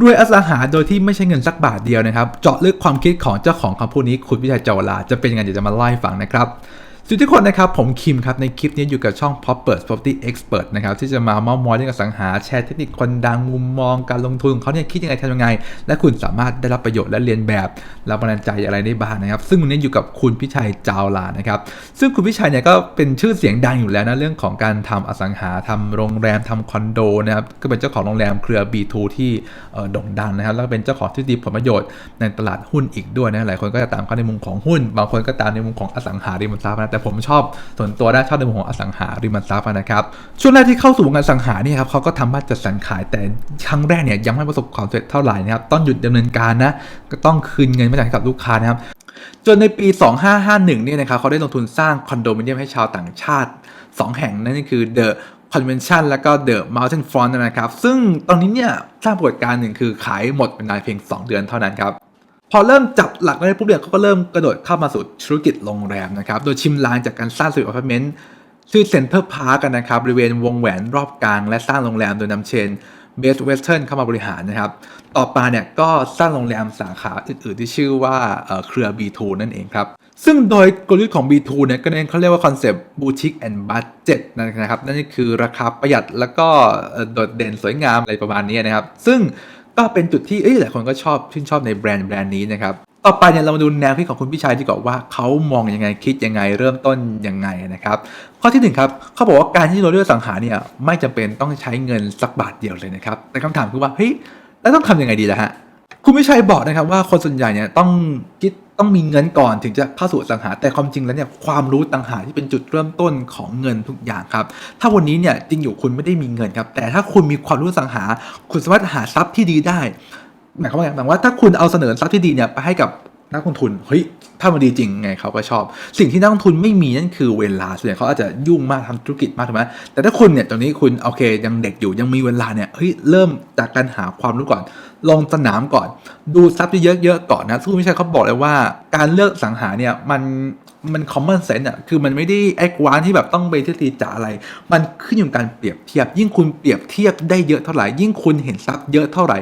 รวยอสังหาโดยที่ไม่ใช่เงินสักบาทเดียวนะครับ เจาะลึกความคิดของเจ้าของคำพูดนี้คุณวิชัยเจวลาจะเป็นยังไงเดี๋ยวจะมาไล่ฟังนะครับ สวัสดีทุกคนนะครับ ผมคิมครับ ในคลิปนี้อยู่กับช่อง Popper Property Expert นะครับ ที่จะมาเมาส์มอยเรื่องอสังหาแชร์เทคนิคคนดังมุมมองการลงทุนของเขาเนี่ยคิดยังไงทำยังไง และคุณสามารถได้รับประโยชน์และเรียนแบบรับบันดาลใจอะไรได้บ้างนะครับ ซึ่งวันนี้อยู่กับคุณพิชัยจาวลานะครับซึ่งคุณพิชัยเนี่ยก็เป็นชื่อเสียงดังอยู่แล้วนะเรื่องของการทำอสังหาทำโรงแรมทำคอนโดนะครับก็เป็นเจ้าของโรงแรมเครือ B2 ที่เอ่โด่งดังนะครับแล้วก็เป็นเจ้าของที่ดีผลประโยชน์ในตลาดหุ้นอีกด้วยนะหลายคนก็จะตามเขาในมุมของหุ้น บางคนก็ตามในมุมของอสังหาริมทรัพย์นะแต่ผมชอบส่วนตัวได้ชอบในมุมของอสังหาริมทรัพย์นะครับช่วงแรกที่เข้าสู่วงการอสังหาเนี่ยครับเขาก็ทำบ้านจัดสรรขายแต่ครั้งแรกเนี่ยยังไม่ประสบความสำเร็จเท่าไหร่นะครับต้องหยุดดำเนินการนะก็ต้องคืนเงินมาจากให้กับลูกค้านะครับจนในปี 2551 เนี่ยนะครับเขาได้ลงทุนสร้างคอนโดมิเนียมให้ชาวต่างชาติ 2 แห่งนั่นคือ The Convention แล้วก็ The Mountain Front นะครับ ซึ่งตอนนี้เนี่ยสร้างปรากฏการณ์หนึ่งคือขายหมดเป็นนายเพียง 2 เดือนเท่านั้นครับ พอเริ่มจับหลักได้ปุ๊บเนี่ยเขาก็เริ่มกระโดดเข้ามาสู่ธุรกิจโรงแรมนะครับ โดยชิมลางจากการสร้างสวีทอพาร์ตเมนต์ชื่อเซ็นเตอร์พาร์กันนะครับบริเวณวงแหวนรอบกลาง และสร้างโรงแรมโดยนำเชนเบสเวสเทิร์นเข้ามาบริหารนะครับ ต่อมาเนี่ยก็สร้างโรงแรมสาขาอื่นๆ ที่ชื่อว่าเออเครือ B2 นั่นเองครับ ซึ่งโดยกลยุทธ์ของ B2 เนี่ยก็เน้นเขาเรียกว่าคอนเซปต์บูติกแอนด์บัตเจ็ตนะครับ นั่นคือราคาประหยัดแล้วก็โดดเด่นสวยงามอะไรประมาณนี้นะครับ ซึ่ง ก็เป็นจุดที่เอ้ยหลายคนก็ชอบชื่นชอบในแบรนด์แบรนด์นี้นะครับต่อไปเนี่ยเรามาดูแนวคิดของคุณพี่ชัยดีกว่าว่าเขามองยังไงคิดยังไงเริ่มต้นยังไงนะครับข้อที่หนึ่งครับเขาบอกว่าการที่เราเลือกสังหาเนี่ยไม่จำเป็นต้องใช้เงินสักบาทเดียวเลยนะครับแต่คำถามคือว่าเฮ้ยแล้วต้องทำยังไงดีล่ะฮะคุณวิชัยบอกนะครับว่าคนส่วนใหญ่เนี่ยต้องคิด ต้องมีเงินก่อนถึงจะเข้าสู่สังหา แต่ความจริงแล้วเนี่ยความรู้ต่างหากที่เป็นจุดเริ่มต้นของเงินทุกอย่างครับ ถ้าวันนี้เนี่ยจริงอยู่คุณไม่ได้มีเงินครับ แต่ถ้าคุณมีความรู้สังหา คุณสามารถหาทรัพย์ที่ดีได้หมายความว่าไงหมายความว่าถ้าคุณเอาเสนอทรัพย์ที่ดีเนี่ยไปให้กับ นักลงทุนเฮ้ยถ้ามันดีจริงไงเขาก็ชอบ สิ่งที่นักลงทุนไม่มีนั่นคือเวลาส่วนใหญ่เขาอาจจะยุ่งมากทำธุรกิจมากถูกไหมแต่ถ้าคุณเนี่ยตอนนี้คุณโอเคยังเด็กอยู่ยังมีเวลาเนี่ยเฮ้ยเริ่มจากการหาความรู้ก่อน ลงสนามก่อน ดูทรัพย์เยอะๆก่อนนะซึ่งไม่ใช่เขาบอกเลยว่า การเลือกสังหาเนี่ยมันมัน common sense อะคือมันไม่ได้แอควานที่แบบต้องไปทฤษฎีจ๋าอะไร มันขึ้นอยู่กับการเปรียบเทียบ ยิ่งคุณเปรียบเทียบได้เยอะเท่าไหร่ยิ่งคุณเห็นทรัพย์เยอะเท่าไหร่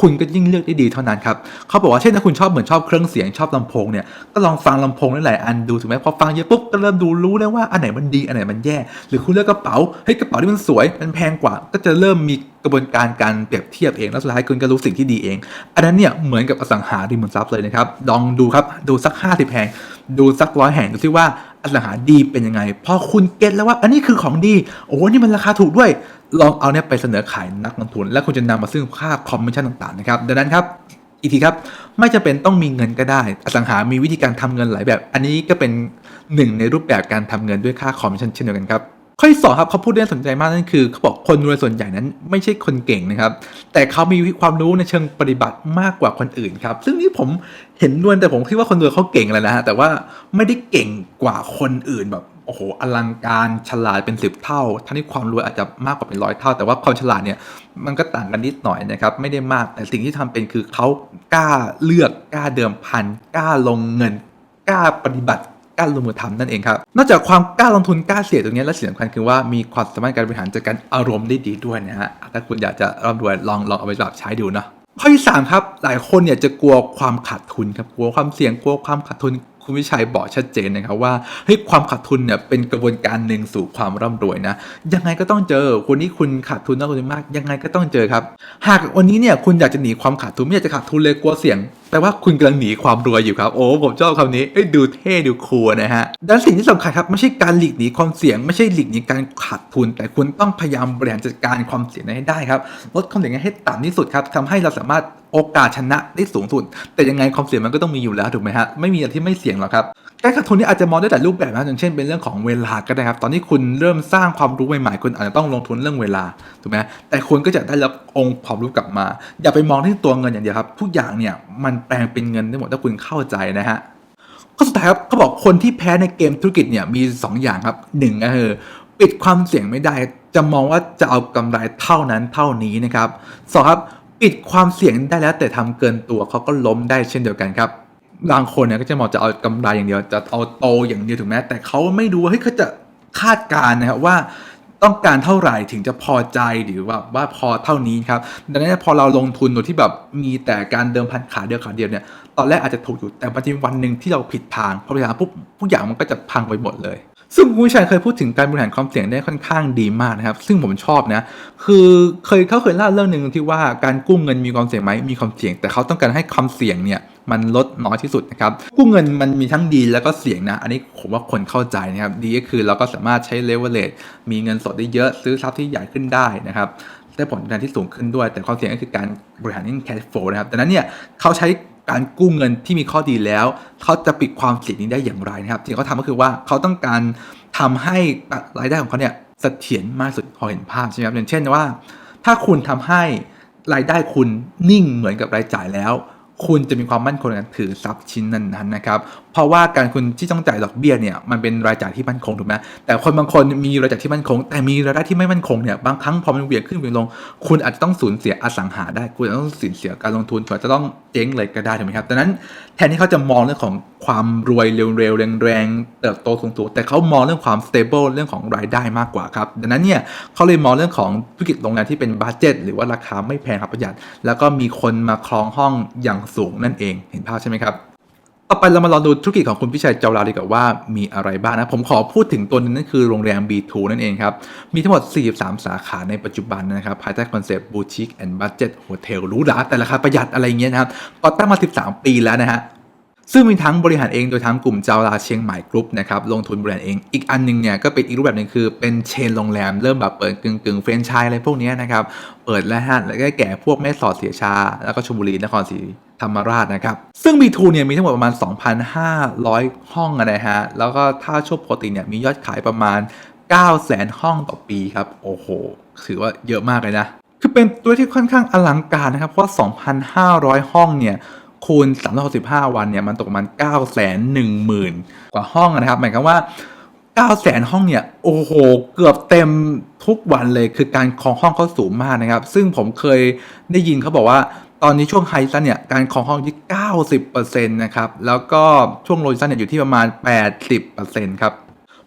คุณก็ยิ่งเลือกได้ดีเท่านั้นครับเขาบอกว่าเช่นถ้าคุณชอบเหมือนชอบเครื่องเสียงชอบลำโพงเนี่ยก็ลองฟังลำโพงหลายๆอันดูถูกไหมพอฟังเยอะปุ๊บก็เริ่มดูรู้แล้วว่าอันไหนมันดีอันไหนมันแย่ หรือคุณเลือกกระเป๋าเฮ้ยกระเป๋าที่มันสวยมันแพงกว่า ก็จะเริ่มมีกระบวนการการเปรียบเทียบเองแล้วสุดท้ายคุณก็รู้สิ่งที่ดีเอง อันนั้นเนี่ยเหมือนกับอสังหาริมทรัพย์เลยนะครับลองดูครับดูสัก 50แห่ง ดูสักร้อยแห่งดูซิว่าอสังหาดีเป็นยังไง พอคุณเก็ตแล้วว่า อันนี้คือของดี โอ้โหนี่มันราคาถูกด้วย ลองเอาเนี่ยไปเสนอขายนักลงทุน และคุณจะนำมาซึ่งค่าคอมมิชชั่นต่างๆนะครับดังนั้นครับอีกทีครับไม่จำเป็นต้องมีเงินก็ได้ อสังหามีวิธีการทำเงินหลายแบบ อันนี้ก็เป็นหนึ่งในรูปแบบการทำเงินด้วยค่าคอมมิชชั่นเช่นเดียวกันครับ ข้อที่สองครับเขาพูดได้สนใจมากนั่นคือเขาบอกคนรวยส่วนใหญ่นั้นไม่ใช่คนเก่งนะครับ แต่เขามีความรู้ในเชิงปฏิบัติมากกว่าคนอื่นครับ ซึ่งนี่ผมเห็นด้วยแต่ผมคิดว่าคนรวยเขาเก่งแล้วนะฮะแต่ว่าไม่ได้เก่งกว่าคนอื่นแบบโอ้โหอลังการฉลาดเป็นสิบเท่าทั้งที่ความรวยอาจจะมากกว่าเป็นร้อยเท่า แต่ว่าความฉลาดเนี่ยมันก็ต่างกันนิดหน่อยนะครับไม่ได้มากแต่สิ่งที่ทำเป็นคือเขากล้าเลือกกล้าเดิมพันกล้าลงเงินกล้าปฏิบัติ กล้าลงมือทำนั่นเองครับ นอกจากความกล้าลงทุนกล้าเสี่ยงตรงนี้และสิ่งสำคัญคือว่ามีความสามารถการบริหารจัดการอารมณ์ได้ดีด้วยนะฮะถ้าคุณอยากจะร่ำรวยลองลองเอาไปปรับใช้ดูเนาะข้อที่สามครับหลายคนเนี่ยจะกลัวความขาดทุนครับกลัวความเสี่ยงกลัวความขาดทุนคุณวิชัยบอกชัดเจนนะครับว่าเฮ้ยความขาดทุนเนี่ยเป็นกระบวนการหนึ่งสู่ความร่ำรวยนะยังไงก็ต้องเจอคนนี้คุณขาดทุนน้อยคนมาก ยังไงก็ต้องเจอครับ หากวันนี้เนี่ยคุณอยากจะหนีความขาดทุนไม่อยากจะขาดทุนเลยกลัวเสี่ยง แปลว่าคุณกำลังหนีความรวยอยู่ครับ โอ้ผมชอบคำนี้เอ้ดูเท่ดูคูลนะฮะดังนั้นสิ่งที่สำคัญครับ ไม่ใช่การหลีกหนีความเสี่ยง ไม่ใช่หลีกหนีการขาดทุน แต่คุณต้องพยายามบริหารจัดการความเสี่ยงนั้นให้ได้ครับลดความเสี่ยงให้ต่ำที่สุดครับทำให้เราสามารถโอกาสชนะได้สูงสุด แต่ยังไงความเสี่ยงมันก็ต้องมีอยู่แล้วถูกไหมฮะไม่มีอะไรที่ไม่เสี่ยงหรอกครับการขาดทุนนี่อาจจะมองได้แต่รูปแบบนะอย่างเช่นเป็นเรื่องของเวลาก็ได้ครับ ตอนที่คุณเริ่มสร้างความรู้ใหม่ๆคุณอาจจะต้องลงทุนเรื่องเวลาถูกไหมแต่คุณก็จะได้รับองค์ความรู้กลับมา อย่าไปมองที่ตัวเงินอย่างเดียวครับทุกอย่างเนี่ยมันแปลงเป็นเงินได้หมดถ้าคุณเข้าใจนะฮะข้อสุดท้ายครับเขาบอกคนที่แพ้ในเกมธุรกิจเนี่ยมี 2 อย่างครับหนึ่งก็คือปิดความเสี่ยงไม่ได้ จะมองว่าจะเอากำไรเท่านั้นเท่านี้นะครับสองครับปิดความเสี่ยงได้แล้วแต่ทำเกินตัวเขาก็ล้มได้เช่นเดียวกันครับบางคนเนี่ยก็จะมองจะเอากำไรอย่างเดียวจะเอาโตอย่างเดียวถูกไหมแต่เขาไม่ดูว่าเฮ้ยเขาจะคาดการณ์นะครับว่า ต้องการเท่าไหร่ถึงจะพอใจหรือว่าว่าพอเท่านี้ครับดังนั้นพอเราลงทุนโดยที่แบบมีแต่การเดิมพันขาเดียวขาเดียวเนี่ยตอนแรกอาจจะถูกอยู่แต่ปัจจุบันหนึ่งที่เราผิดทางพอผิดทางปุ๊บทุกอย่างมันก็จะพังไปหมดเลย ซึ่งคุณวิชัยเคยพูดถึงการบริหารความเสี่ยงได้ค่อนข้างดีมากนะครับ ซึ่งผมชอบนะ คือเคยเขาเคยเล่าเรื่องหนึ่งที่ว่าการกู้เงินมีความเสี่ยงไหมมีความเสี่ยง แต่เขาต้องการให้ความเสี่ยงเนี่ยมันลดน้อยที่สุดนะครับ กู้เงินมันมีทั้งดีแล้วก็เสี่ยงนะ อันนี้ผมว่าคนเข้าใจนะครับ ดีก็คือเราก็สามารถใช้เลเวลเลตมีเงินสดได้เยอะซื้อทรัพย์ที่ใหญ่ขึ้นได้นะครับได้ผลตอบแทนที่สูงขึ้นด้วย แต่ความเสี่ยงก็คือการบริหารเง cash flow นะครับดังนั้นเนี่ยเขาใช้ การกู้เงินที่มีข้อดีแล้ว เขาจะปิดความเสี่ยงนี้ได้อย่างไรนะครับสิ่งที่เขาทำก็คือว่าเขาต้องการทำให้รายได้ของเขาเนี่ยเสถียรมากสุดพอเห็นภาพใช่ไหมครับอย่างเช่นว่า ถ้าคุณทำให้รายได้คุณนิ่งเหมือนกับรายจ่ายแล้ว คุณจะมีความมั่นคงในการถือทรัพย์ชิ้นนั้นๆนะครับเพราะว่าการคุณที่ต้องจ่ายดอกเบี้ยเนี่ยมันเป็นรายจ่ายที่มั่นคงถูกไหมแต่คนบางคนมีรายจ่ายที่มั่นคง แต่มีรายได้ที่ไม่มั่นคงเนี่ยบางครั้งพอมันเวียงขึ้นเวียงลง คุณอาจจะต้องสูญเสียอสังหาได้ คุณอาจจะต้องสูญเสียการลงทุนคุณอาจจะต้องเจ๊งเลยก็ได้ถูกไหมครับดังนั้นแทนที่เขาจะมองเรื่องของความรวยเร็วๆแรงๆเติบโตสูงๆแต่เขามองเรื่องความ stable เรื่องของรายได้มากกว่าครับดังนั้นเนี่ยเขาเลยมองเรื่องของธุรกิจโรงแรมที่เป็นบัตเจ็ตหรือว่าราคาไม่แพงครับประหยัด แล้วก็มีคนมาครองห้องอย่างสูงนั่นเองเห็นภาพใช่ไหมครับ ต่อไปเรามาลองดูธุรกิจของคุณพิชัยเจ้าลาดีกว่าว่ามีอะไรบ้างนะ ผมขอพูดถึงตัวนึงนั่นคือโรงแรม B2 นั่นเองครับ มีทั้งหมด 43 สาขาในปัจจุบันนะครับ ภายใต้คอนเซปต์ Boutique and Budget Hotel หรูหราแต่ราคาประหยัดอะไรเงี้ยนะครับก่อตั้งมา 13 ปีแล้วนะฮะ ซึ่งมีทั้งบริหารเองโดยทั้งกลุ่มเจ้าลาเชียงใหม่กรุ๊ปนะครับลงทุนบริหารเอง อีกอันหนึงเนี่ยก็เป็นอีกรูปแบบหนึ่งคือเป็นเชนโรงแรมเริ่มแบบเปิดกึ่งกึ่งเฟรนไชส์อะไรพวกนี้นะครับเปิดแล้วฮะแล้วก็แก่พวกแม่สอดเสียชา แล้วก็ชลบุรีนครศรีธรรมราชนะครับ ซึ่ง B2 เนี่ยมีทั้งหมดประมาณ 2,500 ห้องอะนะฮะแล้วก็ถ้าช่วงปกติเนี่ยมียอดขายประมาณ 900,000 ห้องต่อปีครับโอ้โหถือว่าเยอะมากเลยนะคือเป็นตัวที่ค่อนข้างอลังการนะครับเพราะ 2,500 ห้องเนี่ย คูณ 365 วันเนี่ยมันตกประมาณ 9 1 0 0 0 0 กว่าห้องนะครับ หมายความว่า 9 0 0 0 0ห้องเนี่ย โอ้โห เกือบเต็มทุกวันเลย คือการครองห้องเขาสูงมากนะครับ ซึ่งผมเคยได้ยินเขาบอกว่า ตอนนี้ช่วงไฮซันเนี่ย การครองห้องที่ 90%นะครับ แล้วก็ช่วงโลซันเนี่ยอยู่ที่ประมาณ 80%ครับ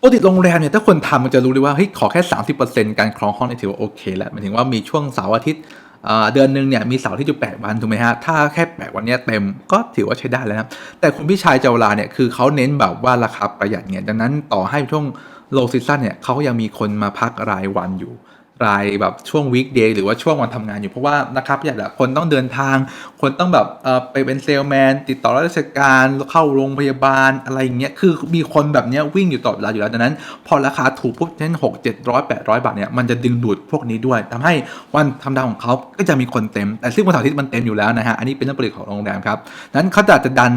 ปกติโรงแรมเนี่ยถ้าคนทำมันจะรู้เลยว่าเฮ้ยขอแค่ 30%การครองห้องเนี่ยถือว่าโอเคแล้วหมายถึงว่ามีช่วงเสาร์อาทิตย์ เดือนหนึ่งเนี่ยมีเสาร์ที่อยู่8วันถูกไหมฮะ ถ้าแค่แปดวันเนี้ยเต็มก็ถือว่าใช้ได้แล้วนะแต่คุณพี่ชายเจาวลาเนี่ยคือเขาเน้นแบบว่าราคาประหยัดเนี่ยดังนั้นต่อให้ช่วงโลซีซั o นเนี่ยเขายังมีคนมาพักรายวันอยู่ รายแบบช่วงวีคเดย์หรือว่าช่วงวันทำงานอยู่เพราะว่านะครับประหยัดอะคนต้องเดินทาง คนต้องแบบไปเป็นเซลแมน ติดต่อราชการเข้าโรงพยาบาลอะไรอย่างเงี้ยคือมีคนแบบเนี้ยวิ่งอยู่ตลอดเวลาอยู่แล้วดังนั้น พอราคาถูกปุ๊บเช่นหกเจ็ดร้อยแปดร้อยบาทเนี่ยมันจะดึงดูดพวกนี้ด้วยทำให้วันทำดาวของเขาก็จะมีคนเต็ม แต่ซึ่งวันเสาร์อาทิตย์มันเต็มอยู่แล้วนะฮะอันนี้เป็นเรื่องปกติของโรงแรมครับนั้นเขาจะจะดัน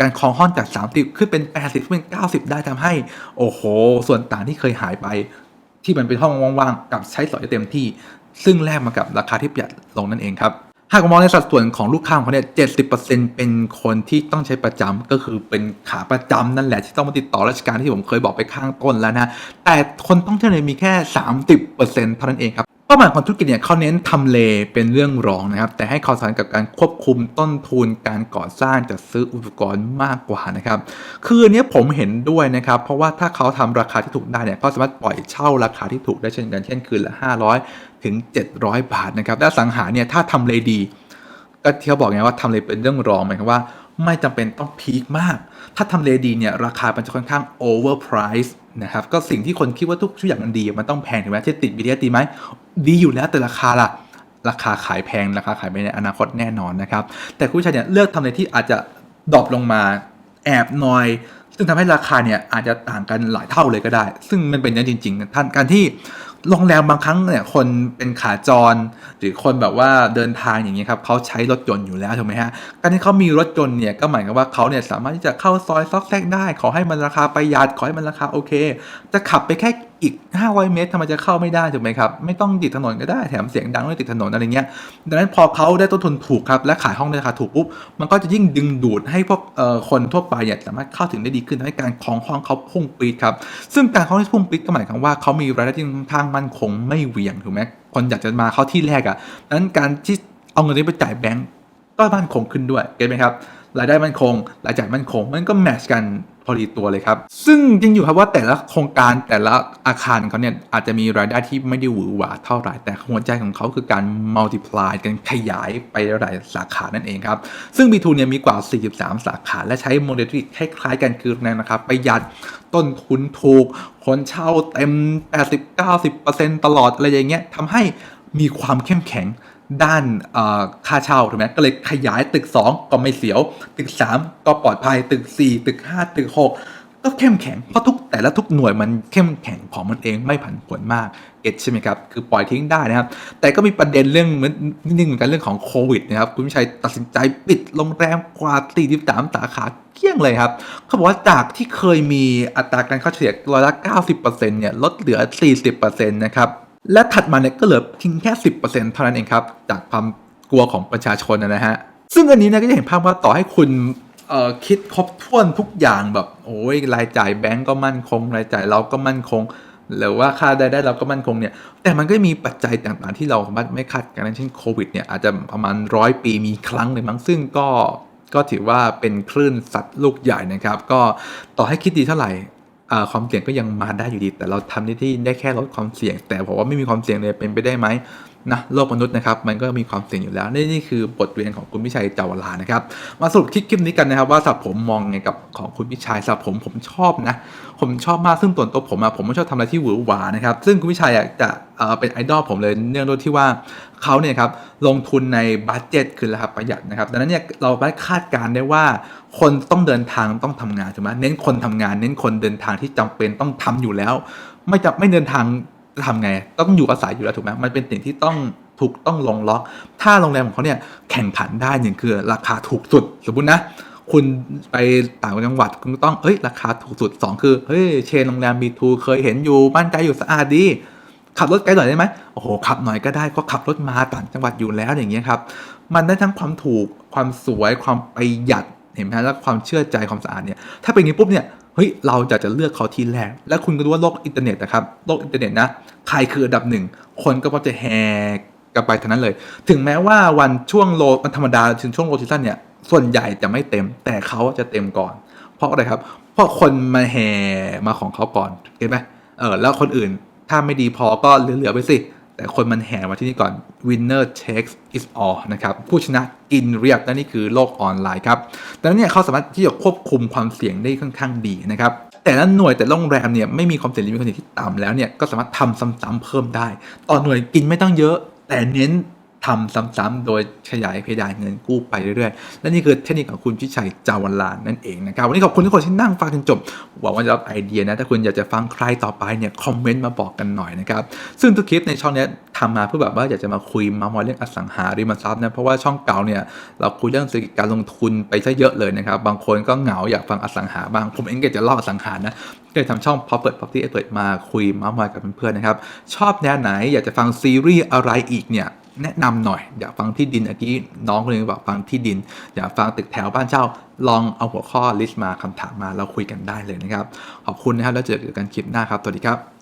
การครองห้องจาก 30 ขึ้นเป็น 80ขึ้นเป็น 90 ได้ทำให้โอ้โห ส่วนต่างที่เคยหายไป ที่มันเป็นห้องว่างๆกับใช้สอยเต็มที่ ซึ่งแลกมากับราคาที่ประหยัดลงนั่นเองครับหากมองในสัดส่วนของลูกค้าของเขาเนี่ย70%เป็นคนที่ต้องใช้ประจำก็คือเป็นขาประจำนั่นแหละที่ต้องมาติดต่อราชการที่ผมเคยบอกไปข้างต้นแล้วนะ แต่คนต้องเที่ยวเนี่ยมีแค่30%เท่านั้นเองครับ เป้าหมายของธุรกิจเนี่ยเขาเน้นทำเลเป็นเรื่องรองนะครับ แต่ให้ความสำคัญกับการควบคุมต้นทุนการก่อสร้างจัดซื้ออุปกรณ์มากกว่านะครับคืออันเนี้ยผมเห็นด้วยนะครับ เพราะว่าถ้าเขาทำราคาที่ถูกได้เนี่ยเขาสามารถปล่อยเช่าราคาที่ถูกได้เช่นกันเช่นคืนละ 500 ถึง 700 บาทนะครับและสังหาเนี่ยถ้าทำเลดี ก็ที่เขาบอกไงว่าทำเลเป็นเรื่องรองหมายความว่า ไม่จำเป็นต้องพีคมาก ถ้าทำเลดีเนี่ยราคามันจะค่อนข้าง overprice นะครับ ก็สิ่งที่คนคิดว่าทุกอย่างมันดี มันต้องแพงถูกไหมเช่ติด BTS ดีไหม ดีอยู่แล้วแต่ราคาล่ะ ราคาขายแพง ราคาขายไปในอนาคตแน่นอนนะครับ แต่คุณผู้ชายเนี่ยเลือกทำเลที่อาจจะดรอปลงมาแอบหน่อย ซึ่งทำให้ราคาเนี่ยอาจจะต่างกันหลายเท่าเลยก็ได้ ซึ่งมันเป็นอย่างจริงๆท่านการที่ โรงแรมบางครั้งเนี่ยคนเป็นขาจร หรือคนแบบว่าเดินทางอย่างนี้ยครับเขาใช้รถยนต์อยู่แล้วถูกไหมฮะการที่เขามีรถยนต์เนี่ยก็หมายความว่าเขาเนี่ยสามารถที่จะเข้าซอยซอกแซกได้ ขอให้มันราคาประหยัดขอให้มันราคาโอเค จะขับไปแค่ อีก 500 เมตรทำไมจะเข้าไม่ได้ถูกไหมครับ ไม่ต้องติดถนนก็ได้แถมเสียงดังด้วยติดถนนอะไรเงี้ยดังนั้นพอเขาได้ต้นทุนถูกครับและขายห้องในราคาถูกปุ๊บมันก็จะยิ่งดึงดูดให้พวกคนทั่วไปเนี่ยสามารถเข้าถึงได้ดีขึ้นทำให้การครองห้องเขาพุ่งปีดครับซึ่งการครองที่พุ่งปีดก็หมายความว่าเขามีรายได้ที่ค่อนข้างมั่นคงไม่เหวี่ยงถูกไหมคนอยากจะมาเข้าที่แรกอะดังนั้นการที่เอาเงินนี้ไปจ่ายแบงก์ก็มั่นคงขึ้นด้วยเก็ตไหมครับรายได้มั่นคงรายจ่ายมั่นคง มันก็แมชกัน พอดีตัวเลยครับ ซึ่งจริงอยู่ครับว่าแต่ละโครงการแต่ละอาคารเขาเนี่ยอาจจะมีรายได้ที่ไม่ได้หวือหวาเท่าไหร่แต่หัวใจของเขาคือการ multiply กันขยายไปหลายสาขานั่นเองครับ ซึ่ง B2 เนี่ยมีกว่า 43 สาขาและใช้โมเดลที่คล้ายๆกันคือแนวนะครับประหยัดต้นทุนถูกคนเช่าเต็ม 80-90%ตลอดอะไรอย่างเงี้ยทำให้มีความเข้มแข็ง ด้านค่าเช่าถูกไหมก็เลยขยายตึก 2 ก็ไม่เสียว ตึก 3 ก็ปลอดภัยตึก 4 ตึก 5 ตึก 6 ก็เข้มแข็ง เพราะทุกแต่ละทุกหน่วยมันเข้มแข็งของมันเองไม่ผันผวนมากเก็ตใช่ไหมครับ คือปล่อยทิ้งได้นะครับ แต่ก็มีประเด็นเรื่องเหมือนนิดนึงเหมือนกันเรื่องของโควิดนะครับ คุณชัยตัดสินใจปิดโรงแรมกว่า43สาขาเกลี้ยงเลยครับ เขาบอกว่าจากที่เคยมีอัตราการเข้าเฉลี่ยร้อยละ90%เนี่ยลดเหลือ 40%นะครับ และถัดมาเนี่ยก็เหลือเพียงแค่ 10%เท่านั้นเองครับ จากความกลัวของประชาชนนะฮะ ซึ่งอันนี้เนี่ยก็จะเห็นภาพว่าต่อให้คุณเอ่อคิดครบถ้วนทุกอย่างแบบโอ้ยรายจ่ายแบงก์ก็มั่นคง รายจ่ายเราก็มั่นคง หรือว่าค่ารายได้เราก็มั่นคงเนี่ย แต่มันก็มีปัจจัยต่างๆที่เราไม่คาดการณ์เช่นโควิดเนี่ยอาจจะประมาณร้อยปีมีครั้งหนึ่งมั้งซึ่งก็ก็ถือว่าเป็นคลื่นสัตว์ลูกใหญ่นะครับ ก็ต่อให้คิดดีเท่าไหร่ ความเสี่ยงก็ยังมาได้อยู่ดี แต่เราทำได้ที่ได้แค่ลดความเสี่ยง แต่ผมว่าไม่มีความเสี่ยงเลยเป็นไปได้ไหม นะโลกมนุษย์นะครับมันก็มีความเสี่ยงอยู่แล้วนี่นี่คือบทเรียนของคุณพิชัยเจาวลานะครับมาสรุปคลิปคลิปนี้กันนะครับว่าสับผมมองไงกับของคุณพิชัยสับผมผมชอบนะผมชอบมากซึ่งตัวตัวผมอะผมไม่ชอบทำอะไรที่หวือหวานะครับซึ่งคุณพิชัยอะจะเป็นไอดอลผมเลยเนื่องด้วยที่ว่าเขาเนี่ยครับลงทุนในบัตเจ็ตคือราคาประหยัดนะครับดังนั้นเนี่ยเราได้คาดการณ์ได้ว่าคนต้องเดินทางต้องทำงานถูกไหมเน้นคนทำงาน เน้นคนเดินทางที่จำเป็นต้องทำอยู่แล้ว ไม่จะไม่เดินทาง ทำไงต้องอยู่อาศัยอยู่แล้วถูกไหมมันเป็นสิ่งที่ต้องถูกต้องลงล็อก ถ้าโรงแรมของเขาเนี่ยแข่งขันได้หนึ่งคือราคาถูกสุดสมมตินะคุณไปต่างจังหวัดคุณต้องเอ้ยราคาถูกสุด 2 คือเฮ้ยเชนโรงแรม B2 เคยเห็นอยู่บ้านไกลอยู่สะอาดดีขับรถไกลหน่อยได้ไหมโอ้โหขับหน่อยก็ได้ก็ขับรถมาต่างจังหวัดอยู่แล้วอย่างเงี้ยครับมันได้ทั้งความถูกความสวยความประหยัดเห็นไหมแล้วความเชื่อใจความสะอาดเนี่ยถ้าเป็นอย่างนี้ปุ๊บเนี่ย เฮ้ยเราจะจะเลือกเขาทีแรก และคุณก็รู้ว่าโลกอินเทอร์เน็ตนะครับโลกอินเทอร์เน็ตนะใครคืออันดับหนึ่งคนก็พอจะแหกกันไปทั้งนั้นเลย ถึงแม้ว่าวันช่วงโลวันธรรมดาถึงช่วงโลซีซั่นเนี่ยส่วนใหญ่จะไม่เต็ม แต่เขาจะเต็มก่อน เพราะอะไรครับ เพราะคนมาแห่มาของเขาก่อนเห็นไหมเออแล้วคนอื่นถ้าไม่ดีพอก็เหลือๆไปสิ แต่คนมันแห่มาที่นี่ก่อน winner takes it all นะครับ ผู้ชนะกินเรียบและนี่คือโลกออนไลน์ครับดังนั้นเนี่ยเขาสามารถที่จะควบคุมความเสี่ยงได้ค่อนข้างดีนะครับแต่ละหน่วยแต่ละโรงแรมเนี่ยไม่มีความเสี่ยงลิมิตความเสี่ยงที่ต่ำแล้วเนี่ยก็สามารถทำซ้ำๆเพิ่มได้ ต่อหน่วยกินไม่ต้องเยอะ แต่เน้น ทำซ้ำๆโดยขยายเพดานเงินกู้ไปเรื่อยๆ และนี่คือเทคนิคของคุณพิชัยจาวันลานนั่นเองนะครับ วันนี้ขอบคุณทุกคนที่นั่งฟังจนจบ หวังว่าจะรับไอเดียนะ ถ้าคุณอยากจะฟังใครต่อไปเนี่ยคอมเมนต์มาบอกกันหน่อยนะครับ ซึ่งทุกคลิปในช่องนี้ทำมาเพื่อแบบว่าอยากจะมาคุยมามอยเรื่องอสังหาริมทรัพย์นะ เพราะว่าช่องเก่าเนี่ยเราคุยเรื่องเศรษฐกิจการลงทุนไปซะเยอะเลยนะครับ บางคนก็เหงาอยากฟังอสังหาบ้าง ผมเองก็จะเล่าอสังหานะก็เลยทำช่อง Pop เปิด Property Expert มาคุยมามอยกับเพื่อนๆนะครับ ชอบแนวไหนอยากจะฟังซีรีส์อะไรอีกเนี่ย แนะนำหน่อย อยากฟังที่ดินเมื่อกี้น้องคนหนึงบอกฟังที่ดิน อยากฟังตึกแถวบ้านเช่าลองเอาหัวข้อลิสต์มาคำถามมาเราคุยกันได้เลยนะครับ ขอบคุณนะครับแล้วเจอกันคลิปหน้าครับสวัสดีครับ